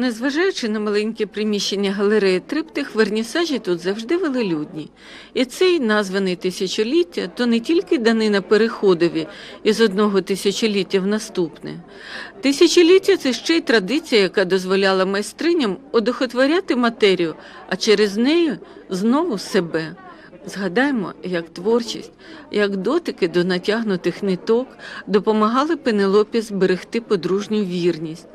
Незважаючи на маленьке приміщення галереї триптих, вернісажі тут завжди велелюдні. І цей, названий тисячоліття, то не тільки данина переходові із одного тисячоліття в наступне. Тисячоліття це ще й традиція, яка дозволяла майстриням одохотворяти матерію, а через неї знову себе. Згадаймо, як творчість, як дотики до натягнутих ниток допомагали Пенелопі зберегти подружню вірність.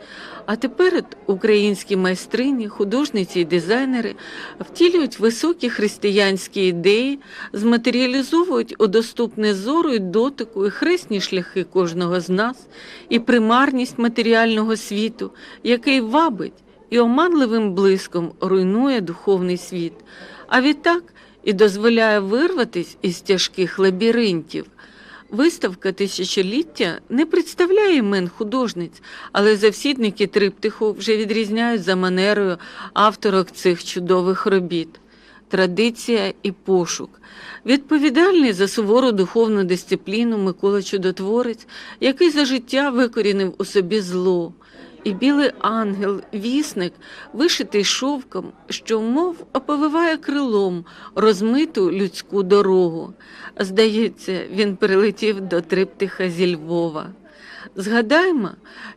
А тепер українські майстрині, художниці і дизайнери втілюють високі християнські ідеї, зматеріалізовують у доступне зору і дотику і хресні шляхи кожного з нас, і примарність матеріального світу, який вабить і оманливим блиском руйнує духовний світ. А відтак і дозволяє вирватись із тяжких лабіринтів. Виставка тисячоліття не представляє імен художниць, але завсідники триптиху вже відрізняють за манерою авторок цих чудових робіт. Традиція і пошук. Відповідальний за сувору духовну дисципліну Микола Чудотворець, який за життя викорінив у собі зло. І білий ангел, вісник, вишитий шовком, що мов оповиває крилом розмиту людську дорогу. Здається, він прилетів до триптиха зі Львова. Згадаймо,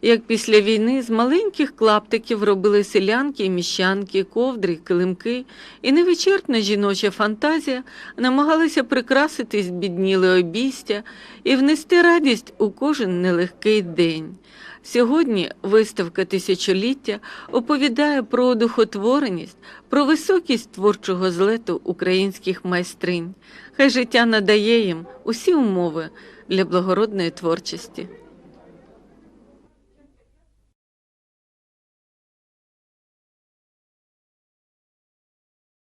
як після війни з маленьких клаптиків робили селянки і міщанки, ковдри, килимки, і невичерпна жіноча фантазія намагалася прикрасити збідніле обійстя і внести радість у кожен нелегкий день. Сьогодні виставка тисячоліття оповідає про одухотвореність, про високість творчого злету українських майстринь. Хай життя надає їм усі умови для благородної творчості.